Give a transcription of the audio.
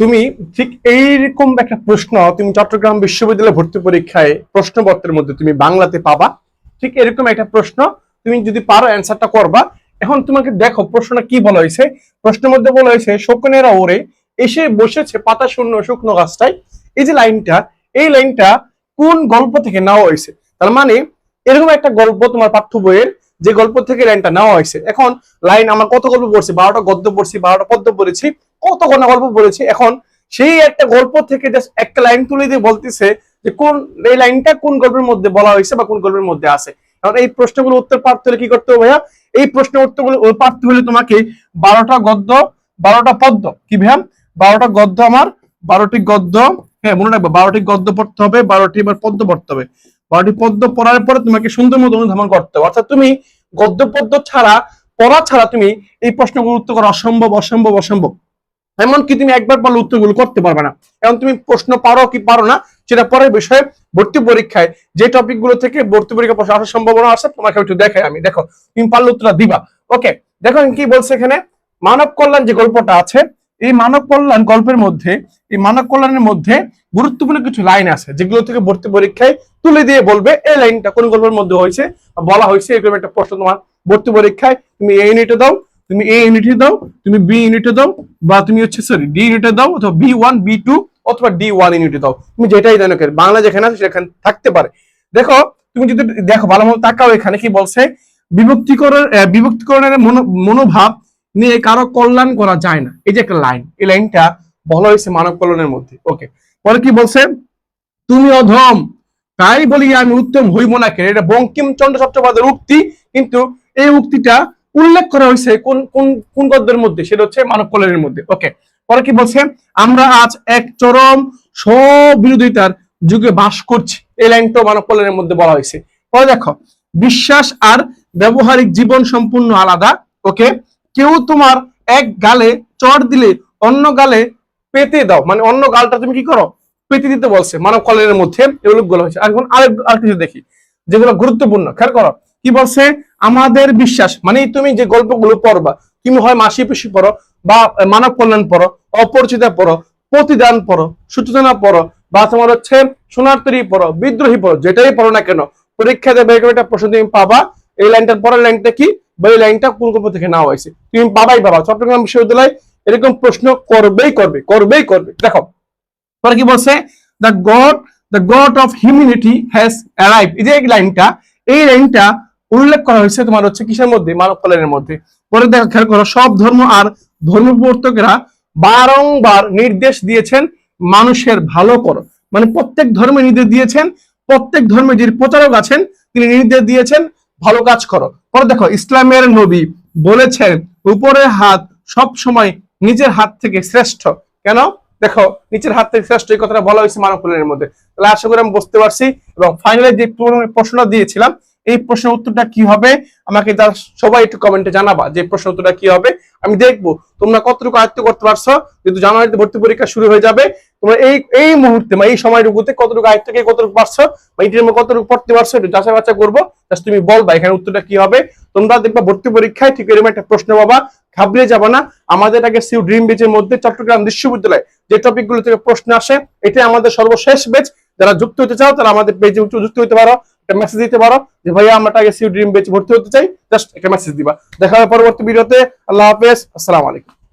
তুমি ঠিক এইরকম একটা প্রশ্ন, তুমি চট্টগ্রাম বিশ্ববিদ্যালয় ভর্তি পরীক্ষায় প্রশ্নপত্রের মধ্যে তুমি বাংলাতে পাবা, ঠিক এরকম একটা প্রশ্ন, তুমি যদি পারো অ্যান্সারটা করবা। এখন তোমাকে দেখো, প্রশ্নটা কি বলা হয়েছে? প্রশ্নের মধ্যে বলা হয়েছে, শকুনেরা ওরে, এসে বসেছে পাতা শূন্য, শুকনো গাছটায়। এই যে লাইনটা, এই লাইনটা কোন গল্প থেকে নেওয়া হয়েছে? তার মানে এরকম একটা গল্প তোমার পাঠ্য বইয়ের যে গল্প থেকে লাইনটা নেওয়া হয়েছে। এখন লাইন আমরা কত গল্প পড়ছি? বারোটা গদ্য পড়ছি, বারোটা পদ্য পড়েছি, কত ঘণ্টা গল্প পড়েছি। এখন সেই একটা গল্প থেকে জাস্ট একটা লাইন তুলে দিয়ে বলতেছে যে কোন, এই লাইনটা কোন গল্পের মধ্যে বলা হয়েছে বা কোন গল্পের মধ্যে আছে? এখন এই প্রশ্নগুলো উত্তর পারতে হলে কি করতে হবে ভাইয়া? এই প্রশ্নের উত্তরগুলো পারতে হলে তোমাকে বারোটা গদ্য, বারোটা পদ্য, কি ভাইয়া? বারোটা গদ্য আমার, বারোটি গদ্য হ্যাঁ মনে রাখবে, বারোটি গদ্য পড়তে হবে, বারোটি এবার পদ্য পড়তে হবে। বারোটি পদ্য পড়ার পরে তোমাকে সুন্দর মতো অনুধাবন করতে হবে। অর্থাৎ তুমি গদ্য পদ্য ছাড়া, পড়া ছাড়া তুমি এই প্রশ্নগুলো উত্তর করা অসম্ভব অসম্ভব অসম্ভব। এমনকি তুমি একবার পারলে উত্তরগুলো করতে পারবে না। এখন তুমি প্রশ্ন পারো কি পারো না, সেটা পরের বিষয়ে ভর্তি পরীক্ষায় যে টপিকগুলো থেকে ভর্তি পরীক্ষা প্রশ্ন আসার সম্ভাবনা আছে, তোমাকে একটু দেখাই আমি। দেখো, তুমি পারলে উত্তরটা দিবা। ওকে দেখো কি বলছে এখানে? মানব কল্যাণ যে গল্পটা আছে এই মানব কল্যাণ গল্পের মধ্যে, এই মানব কল্যাণের মধ্যে গুরুত্বপূর্ণ কিছু লাইন আছে, যেগুলো থেকে ভর্তি পরীক্ষায় তুলে দিয়ে বলবে এই লাইনটা কোন গল্পের মধ্যে হয়েছে বলা হয়েছে, এরকম একটা প্রশ্ন তোমার ভর্তি পরীক্ষায়, তুমি এই ইউনিটে দাও, তুমি এ ইউনিটে দাও, তুমি বি ইউনিটে দাও, বা তুমি হচ্ছে সরি ডি ইউনিটে দাও অথবা বি ওয়ান বি টু অথবা ডি ওয়ান ইউনিটে দাও। তুমি যেটাই জানো বাংলা যেখানে আছে সেখানে থাকতে পারে। দেখো, তুমি যদি, দেখো, ভালো মতো তাকাও এখানে, কি বলছে? বিভক্তিকরণ বিভক্তিকরণের মনো- মনোভাব নিয়ে কারও কল্যাণ করা যায় না। এই যে একটা লাইন এই লাইনটা বলা হয়েছে মানব কল্যাণের মধ্যে। ওকে পরে কি বলছে? তুমি অধম, তাই বলি আমি উত্তম হইব না কেন? এটা বঙ্কিমচন্দ্র চট্টোপাধ্যায়ের উক্তি, কিন্তু এই উক্তিটা উল্লেখ করা হয়েছে কোন কোন কোন গদ্যের মধ্যে? সেটা হচ্ছে মানব কল্যাণের মধ্যে। ওকে পরে কি বলছে? আমরা আজ এক চরম স্ববিরোধিতার যুগে বাস করছি। এই লাইনটা মানব কল্যাণের মধ্যে বলা হয়েছে। পরে দেখো, বিশ্বাস আর ব্যবহারিক জীবন সম্পূর্ণ আলাদা। ওকে কেউ তোমার এক গালে চড় দিলে অন্য গালে পেতে দাও। মানে অন্য গালটা তুমি কি করো? পেতে দিতে বলছে। মানব কল্যাণের মধ্যে এগুলো গুলো হয়েছে। এখন আরেক আর কিছু দেখি, যেগুলো গুরুত্বপূর্ণ। খেয়াল করো, কি বলছে? আমাদের বিশ্বাস মানে তুমি যে গল্পগুলো পড়বা, তুমি হয় মাসি পিসি পড়ো বা মানব কল্যাণ পড়ো, অপরিচিতা পড়ো, প্রতিদান পড়ো, সূচনা পড়ো, বা তোমার হচ্ছে সোনার্তরী পড়ো, বিদ্রোহী পড়ো, যেটাই পড়ো না কেন, পরীক্ষা দেবে একটা প্রশ্ন তুমি পাবা। এই লাইনটার পরের লাইনটা কি? বা এই লাইনটা কোন গল্প থেকে নেওয়া হয়েছে তুমি পাবাই পাবা চট্টগ্রাম বিশ্ববিদ্যালয় এরকম প্রশ্ন করবেই করবে করবেই করবে। দেখো, পরে কি বলছে? The god the god of humanity has arrive এই যে এই লাইনটা এই লাইনটা উল্লেখ করা হয়েছে তোমার হচ্ছে কিসের মধ্যে? মানব কল্যাণের মধ্যে। পরে দেখো, খেয়াল করো, সব ধর্ম আর ধর্ম প্রবর্তকেরা বারংবার নির্দেশ দিয়েছেন মানুষের ভালো করো। মানে প্রত্যেক ধর্মে নির্দেশ দিয়েছেন, প্রত্যেক ধর্মে যে প্রচারক আছেন, তিনি নির্দেশ দিয়েছেন ভালো কাজ করো। পরে দেখো, ইসলামের নবী বলেছেন উপরের হাত সব সময় নিজের হাত থেকে শ্রেষ্ঠ। কেন? দেখো, নিচের হাত থেকে শ্রেষ্ঠ, এই কথাটা বলা হয়েছে মানব মধ্যে। তাহলে আশা করি আমি বুঝতে পারছি। এবং ফাইনালি যে প্রশ্ন প্রশ্নটা দিয়েছিলাম এই প্রশ্নের উত্তরটা কি হবে? আমাকে সবাই একটু কমেন্টে জানাবা যে প্রশ্ন উত্তরটা কি হবে। আমি দেখব তোমরা কতটুকু আয়ত্ত করতে পারছ। যেহেতু জানুয়ারিতে ভর্তি পরীক্ষা শুরু হয়ে যাবে, তোমরা এই এই মুহূর্তে বা এই সময়টুকুতে কতটুকু আয়ত্ত কে কতটুকু পারছ বা মধ্যে কতটুকু পড়তে পারছ একটু যাচাই বাচ্চা করব। তুমি বলবা এখানে উত্তরটা কি হবে। তোমরা দেখবা ভর্তি পরীক্ষায় ঠিক এরকম একটা প্রশ্ন পাবা, ঘাবড়িয়ে যাবা না। আমাদের আগে সিউ ড্রিম বেচের মধ্যে চট্টগ্রাম বিশ্ববিদ্যালয় যে টপিকগুলো থেকে প্রশ্ন আসে এটা আমাদের সর্বশেষ বেচ যারা যুক্ত হতে চাও তারা আমাদের পেজে যুক্ত হতে পারো। একটা মেসেজ দিতে পারো যে, ভাইয়া, আমরা আগে সিউ ড্রিম বেচ ভর্তি হতে চাই। জাস্ট একটা মেসেজ দিবা। দেখা হবে পরবর্তী ভিডিওতে আল্লাহ হাফেজ। আসসালাম আলাইকুম।